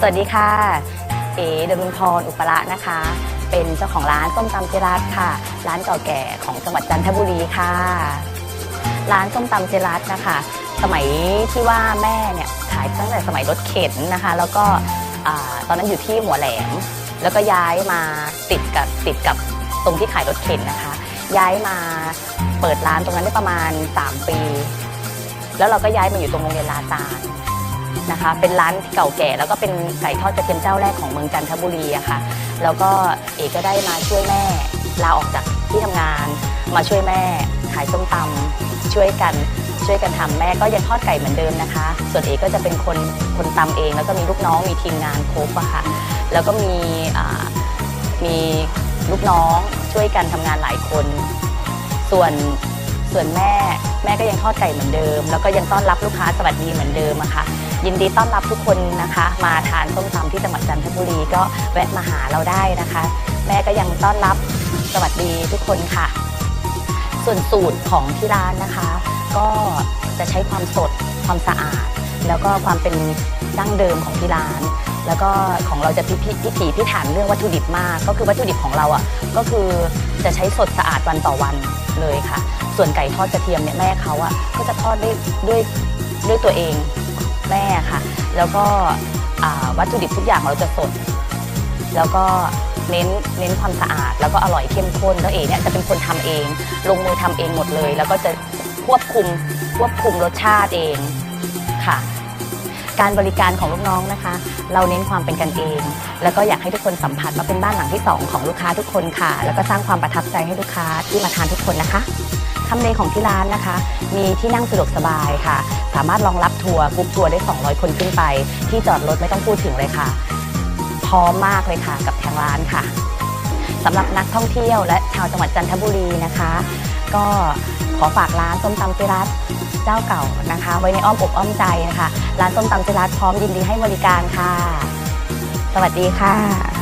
สวัสดีค่ะ เอ๋ดนุนพรอุปละนะคะ เป็นเจ้าของร้านส้มตำเจรัตค่ะ ร้านเก่าแก่ของจังหวัดจันทบุรีค่ะ ร้านส้มตำเจรัตนะคะ สมัยที่ว่าแม่เนี่ยขายตั้งแต่สมัยรถเข็นนะคะ แล้วก็ตอนนั้นอยู่ที่หัวแหลม แล้วก็ย้ายมาติดกับติดกับตรงที่ขายรถเข็นนะคะ ย้ายมาเปิดร้านตรงนั้นได้ประมาณ 3 ปี แล้วเราก็ย้ายมาอยู่ตรงโรงเรียนลาซาน นะคะ เป็นร้านเก่าแก่แล้วก็เป็นไก่ทอดกระเทียมเจ้าแรกของเมืองจันทบุรีอะค่ะ แล้วก็เอกก็ได้มาช่วยแม่ลาออกจากที่ทำงาน มาช่วยแม่ขายส้มตำช่วยกันช่วยกันทำแม่ก็ยังทอดไก่เหมือนเดิมนะคะ ส่วนเอกก็จะเป็นคนคนตำเอง แล้วก็มีลูกน้องมีทีมงานโครบอะค่ะ แล้วก็มีมีลูกน้องช่วยกันทำงานหลายคน ส่วนส่วนแม่ แม่ก็ยังทอดไก่เหมือนเดิม แล้วก็ยังต้อนรับลูกค้าสวัสดีเหมือนเดิมอะค่ะ ยินดีต้อนรับทุกคนนะคะ มาทานส้มตำที่จังหวัดจันทบุรีก็แวะมาหาเราได้นะคะ แม่ก็ยังต้อนรับสวัสดีทุกคนค่ะ ส่วนสูตรของที่ร้านนะคะ ก็จะใช้ความสดความสะอาด แล้วก็ความเป็นดั้งเดิมของที่ร้านแล้วก็ของเราจะพิพิถีพิถันเรื่องวัตถุดิบมาก ก็คือวัตถุดิบของเราอะก็คือจะใช้สดสะอาดวันต่อวัน เลยค่ะ ส่วนไก่ทอดกระเทียมเนี่ยแม่เขาอะก็จะทอดด้วยด้วยด้วยตัวเองแม่ค่ะ แล้วก็วัตถุดิบทุกอย่างเราจะสด แล้วก็เน้นเน้นความสะอาด แล้วก็อร่อยเข้มข้นแล้วเอเนี่ยจะเป็นคนทำเอง ลงมือทำเองหมดเลย แล้วก็จะควบคุมควบคุมรสชาติเองค่ะ การบริการของลูกน้องนะคะ เราเน้นความเป็นกันเอง แล้วก็อยากให้ทุกคนสัมผัสว่าเป็นบ้านหลังที่สองของลูกค้าทุกคนค่ะ แล้วก็สร้างความประทับใจให้ลูกค้าที่มาทานทุกคนนะคะทำเลของที่ร้านนะคะ มีที่นั่งสะดวกสบายค่ะ สามารถรองรับทัวร์กรุ๊ปทัวร์ได้ 200 คนขึ้นไป ที่จอดรถไม่ต้องพูดถึงเลยค่ะ พร้อมมากเลยค่ะกับทางร้านค่ะสำหรับนักท่องเที่ยวและชาวจังหวัดจันทบุรีนะคะ ก็ขอฝากร้านส้มตำจิรัตเจ้าเก่านะคะ ไว้ในอ้อมอกอ้อมใจนะคะร้านส้มตำจิรัตพร้อมยินดีให้บริการค่ะ สวัสดีค่ะ